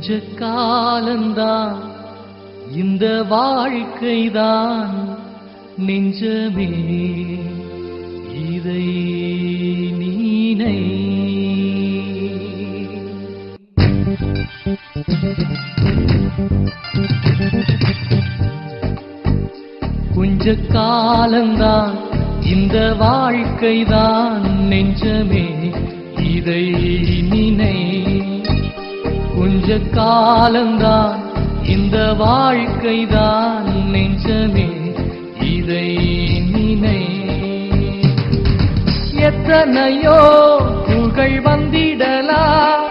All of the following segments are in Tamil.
கொஞ்ச காலந்தான். இந்த வாழ்க்கைதான் நெஞ்சமே. இதை நீனை. கொஞ்ச காலந்தான். இந்த வாழ்க்கைதான் நெஞ்சமே. இதை நினை. கொஞ்ச காலந்தான் இந்த வாழ்க்கைதான் நெஞ்சமே இதை நினை. எத்தனையோ புகழ் வந்திடலாம்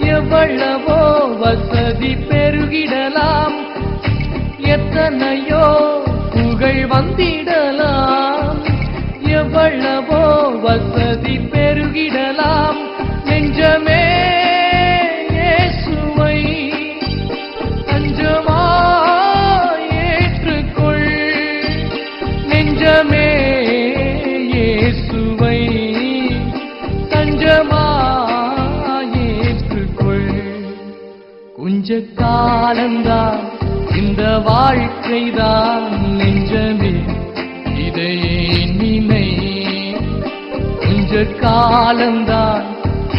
எவ்வளவோ வசதி பெருகிடலாம் எத்தனையோ புகழ் வந்திடலாம் எவ்வளவோ வசதி பெருகிடலாம். கொஞ்ச காலந்தான் இந்த வாழ்க்கைதான் நெஞ்சமே. இதை நினை கொஞ்ச காலந்தான்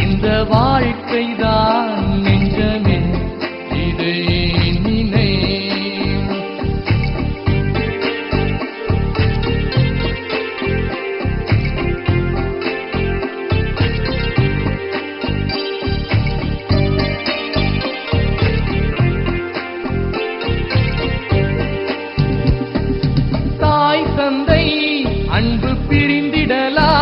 இந்த வாழ்க்கைதான் பிரிந்திடலாம்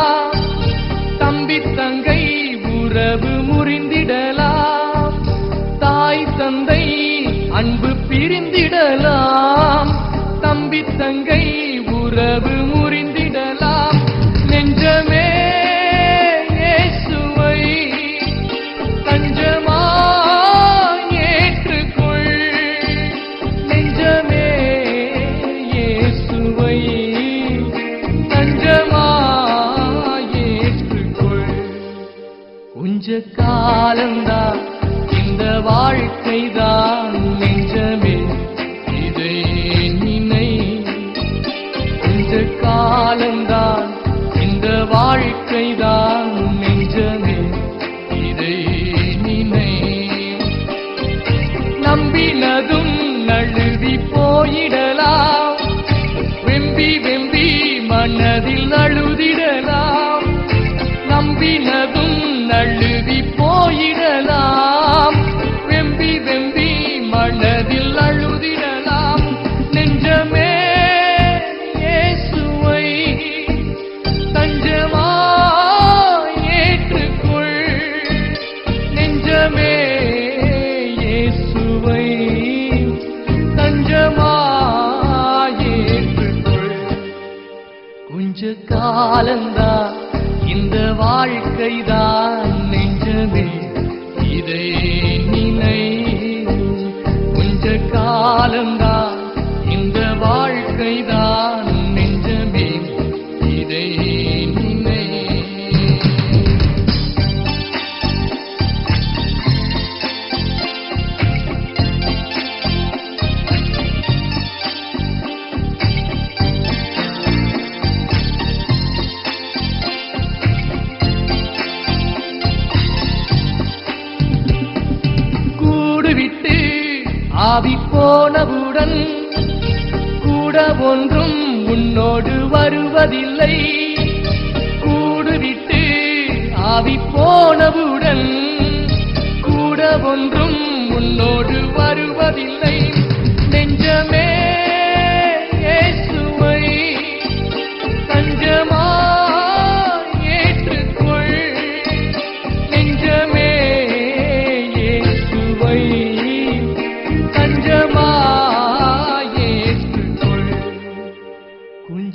கொஞ்ச காலந்தான் இந்த வாழ்க்கை தான் நெஞ்சமே. இதை நினை கொஞ்ச காலந்தான் இந்த வாழ்க்கை தான் நெஞ்சமே. இதை நினை. நம்பினதும் நழுவி போயிடலாம். வெம்பி வெம்பி மனதில் அழுதிடலாம் காலந்தா இந்த வாழ்க்கைதான் நெஞ்சமே. இதை நினை கொஞ்ச காலந்தா இந்த வாழ்க்கைதான் ஆவி போனவுடன் கூட ஒன்றும் உன்னோடு வருவதில்லை. கூடுவிட்டு ஆவி போனவுடன் கூட ஒன்றும் உன்னோடு வருவதில்லை.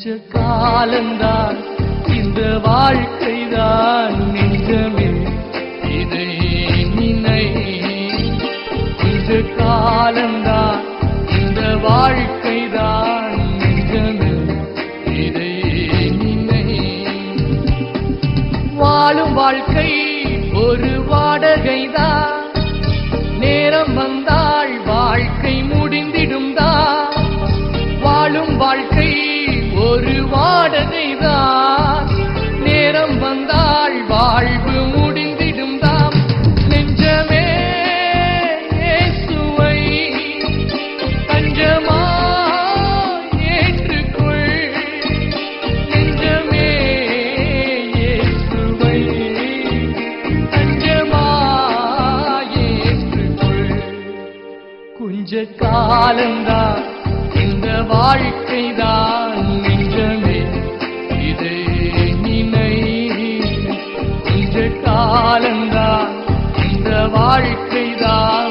கொஞ்ச காலந்தான் இந்த வாழ்க்கை தான் நெஞ்சமே. இதை நினை கொஞ்ச காலந்தான் இந்த வாழ்க்கை தான் நெஞ்சமே. இதை நினை. வாழும் வாழ்க்கை ஒரு வாடகைதான். நேரம் வாழ்க்கைதான் நேரம் வந்தால் வாழ்வு முடிந்திடும் தாம். நெஞ்சமே இயேசுவை தஞ்சமாய் ஏற்றுக்கொள். நெஞ்சமே இயேசுவை தஞ்சமாய் ஏற்றுக்கொள். கொஞ்ச காலம்தான் இந்த வாழ்க்கைதான். வாழ்க்கைதான்